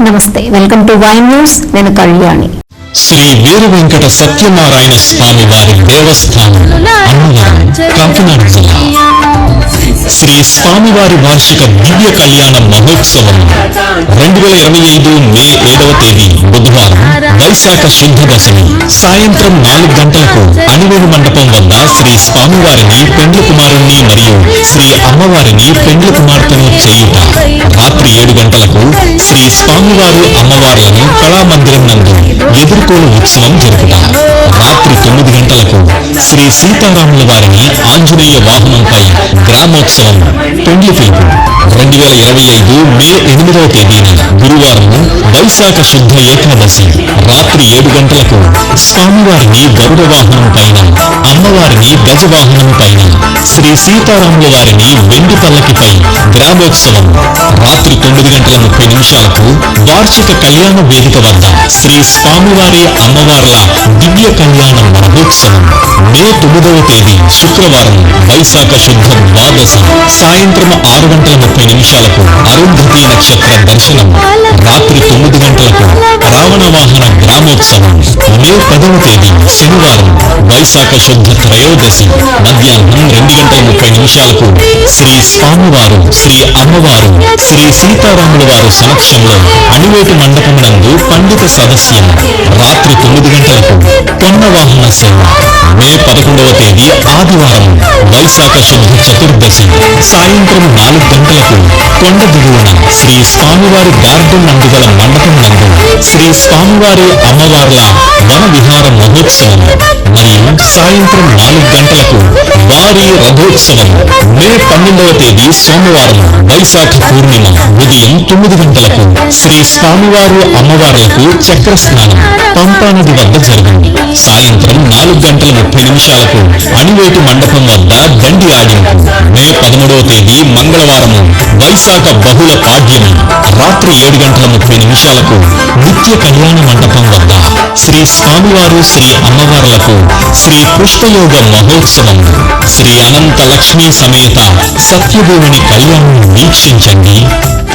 నమస్తే welcome to Y news నేను కళ్యాణి. శ్రీ వీర వెంకట సత్యనారాయణ స్వామి వారి దేవస్థానం కాకినాడ స్వామివారి వార్షిక దివ్య కళ్యాణ మహోత్సవం. రెండు వేల ఇరవై ఐదు మే ఏడవ తేదీ బుధవారం వైశాఖ శుద్ధ దశమి సాయంత్రం నాలుగు గంటలకు అనివేలు మండపం వద్ద శ్రీ స్వామివారిని పెండ్ల కుమారుణ్ణి మరియు శ్రీ అమ్మవారిని పెండ్ల కుమార్తెను చేయుట. రాత్రి ఏడు గంటలకు శ్రీ స్వామివారు అమ్మవార్లను కళామందిరం నందు ఎదుర్కోలు ఉత్సవం జరుపుట రాత్రి తొమ్మిది గంటలకు శ్రీ సీతారాముల వారిని ఆంజనేయ వాహనంపై గ్రామోత్సవం పెండ్లి పిలుపు. రెండు వేల ఇరవై ఐదు మే ఎనిమిదవ తేదీన గురువారం వైశాఖ శుద్ధ ఏకాదశి రాత్రి ఏడు గంటలకు స్వామివారిని గరుడ వాహనం పైన అమ్మవారిని గజ వాహనం పైన శ్రీ సీతారాముల వారిని వెండి పల్లకిపై గ్రామోత్సవం రాత్రి తొమ్మిది గంటల ముప్పై నిమిషాలకు వార్షిక కళ్యాణ వేదిక వద్ద శ్రీ స్వామివారి అమ్మవార్ల దివ్య కళ్యాణ మహోత్సవం మే తొమ్మిదవ తేదీ శుక్రవారం వైశాఖ శుద్ధ ద్వాదశి. సాయంత్రం ఆరు గంటల ముప్పై నిమిషాలకు అరుంధతి నక్షత్ర దర్శనం. రాత్రి తొమ్మిది గంటలకు రావణ వాహన గ్రామోత్సవం. మే పదవ తేదీ శనివారం వైశాఖ శుద్ధ త్రయోదశి. మధ్యాహ్నం రెండు గంటల ముప్పై నిమిషాలకు శ్రీ స్వామివారు శ్రీ అమ్మవారు శ్రీ సీతారాముల వారు సమక్షంలో అణివేటు మండపం నందు పండిత సదస్యం రాత్రి తొమ్మిది గంటలకు కొండ వాహన సేవ. మే పదకొండవ తేదీ ఆదివారం వైశాఖ శుద్ధ చతుర్దశి సాయంత్రం నాలుగు గంటలకు కొండ దిగువన శ్రీ స్వామివారి గార్డెన్ నందుగల మండపం నందు శ్రీ స్వామివారి అమ్మవార్ల వన విహార మహోత్సవం మరియు సాయంత్రం నాలుగు గంటలకు వారి రథోత్సవం. మే పన్నెండవ తేదీ సోమవారం వైశాఖ పూర్ణిమ ఉదయం తొమ్మిది గంటలకు శ్రీ స్వామివారు అమ్మవార్లకు చక్ర స్నానం పంపా వద్ద జరిగింది నాలుగు గంటల ముప్పై నిమిషాలకు అణువేటు మండపం వద్ద దండి ఆడింపు. మే పదమూడవ తేదీ మంగళవారము వైశాఖ బహుళ పాడ్యమి. రాత్రి ఏడు గంటల ముప్పై నిమిషాలకు నిత్య కళ్యాణ మండపం వద్ద శ్రీ స్వామివారు శ్రీ అమ్మవార్లకు శ్రీ పుష్పయోగ మహోత్సవం. శ్రీ అనంత లక్ష్మీ సమేత సత్యదేవుని కళ్యాణం వీక్షించండి.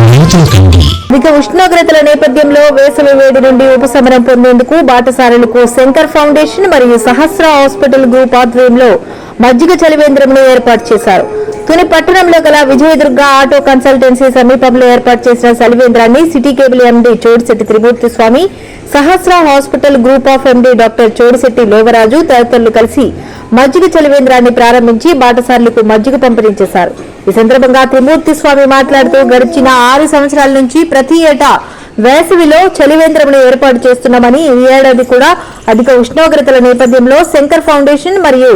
అధిక ఉష్ణోగ్రతల నేపథ్యంలో వేసవి వేడి నుండి ఉపశమనం పొందేందుకు బాటసారులకు శంకర్ ఫౌండేషన్ మరియు సహస్ర హాస్పిటల్ గ్రూప్ ఆధ్వర్యంలో మజ్జిగ చలివేంద్రంను ఏర్పాటు చేశారు. తుని పట్టణంలో గల విజయదుర్గ ఆటో కన్సల్టెన్సీ సమీపంలో ఏర్పాటు చేసిన చలివేంద్రాన్ని city cable MD Chodisetti Trimurthi Swamy Sahasra hospital group of MD doctor Chodisetti Lovaraju తదితరులు కలిసి మజ్జిగ చలివేంద్రాన్ని ప్రారంభించి బాటసార్లకు మజ్జిగ పంపిణీ చేశారు. ఈ సందర్భంగా త్రిమూర్తి స్వామి మాట్లాడుతూ గడిచిన ఆరు సంవత్సరాల నుంచి ప్రతి ఏటా వేసవిలో చలివేంద్రమును ఏర్పాటు చేస్తున్నామని ఈ ఏడాది కూడా అధిక ఉష్ణోగ్రతల నేపథ్యంలో శంకర్ ఫౌండేషన్ మరియు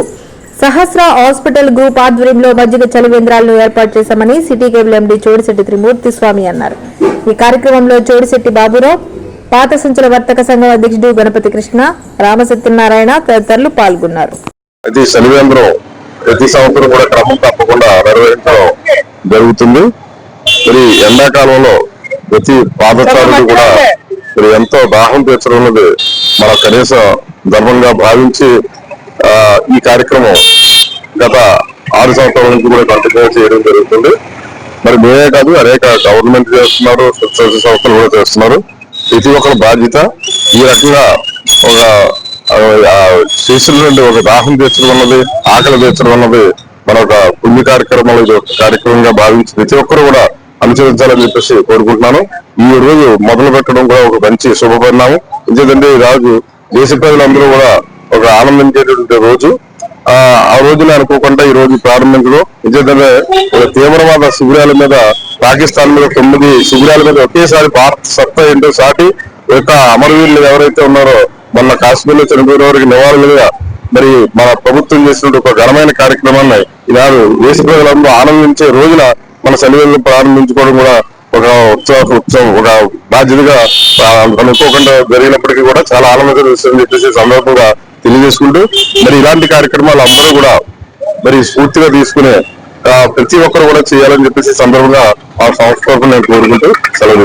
సహస్ర హాస్పిటల్ గ్రూప్ ఆధ్వర్యంలో మజ్జిగ చలివేంద్రాలను ఏర్పాటు చేశామని city cable MD Chodisetti Trimurthy Swamy అన్నారు. ఈ కార్యక్రమంలో చోడిశెట్టి బాబురావు పాత సంచుల వర్తక సంఘం అధ్యక్షుడు గణపతి కృష్ణ రామసత్యనారాయణ తదితరులు పాల్గొన్నారు. అయితే ఈ శనివేంద్రం ప్రతి సంవత్సరం కూడా క్రమం తప్పకుండా నెరవేర్చడం జరుగుతుంది. మరి ఎండాకాలంలో ప్రతి పాదచారులు కూడా మరి ఎంతో దాహం తీర్చడం అనేది మన కనీస ధర్మంగా భావించి ఈ కార్యక్రమం గత ఆరు సంవత్సరాల నుంచి కూడా కంటిన్యూ చేయడం జరుగుతుంది. మరి మేమే కాదు అనేక గవర్నమెంట్ చేస్తున్నారు స్వచ్ఛ సంస్థలు కూడా చేస్తున్నారు. ప్రతి ఒక్కరి బాధ్యత ఈ రకంగా ఒక శిష్యుల నుండి ఒక దాహం తీర్చడం అన్నది ఆకలి తీర్చడం అన్నది మన ఒక పుణ్య కార్యక్రమాలు ఇది ఒక కార్యక్రమంగా భావించి ప్రతి ఒక్కరు కూడా అనుసరించాలని చెప్పేసి కోరుకుంటున్నాను. ఈ రోజు మొదలు పెట్టడం కూడా ఒక మంచి శుభపరిణామం. ఎందుకంటే ఈ రోజు దేశ ప్రజలందరూ కూడా ఒక ఆనందించేటువంటి రోజు. ఆ ఆ రోజున అనుకోకుండా ఈ రోజు ప్రారంభించడం. ఎందుకంటే ఒక తీవ్రవాద శిబిరాల మీద పాకిస్తాన్ మీద తొమ్మిది శిబిరాల మీద ఒకేసారి భారత సత్తా ఏంటో సాటి యొక్క అమరవీరులు ఎవరైతే ఉన్నారో మొన్న కాశ్మీర్లో చనిపోయిన వారికి నివాళులుగా మరి మన ప్రభుత్వం చేసినటువంటి ఒక ఘనమైన కార్యక్రమాన్ని ఈనాడు దేశ ప్రజలందరూ ఆనందించే రోజున మన సెలవులను ప్రారంభించుకోవడం కూడా ఒక ఉత్సవ ఉత్సవం ఒక బాధ్యతగా అనుకోకుండా జరిగినప్పటికీ కూడా చాలా ఆనందంగా అని చెప్పేసి సందర్భంగా తెలియజేసుకుంటూ మరి ఇలాంటి కార్యక్రమాలు అందరూ కూడా మరి స్ఫూర్తిగా తీసుకునే ప్రతి ఒక్కరు కూడా చేయాలని చెప్పేసి సందర్భంగా ఆ సంస్థ నేను కోరుకుంటూ సెలవు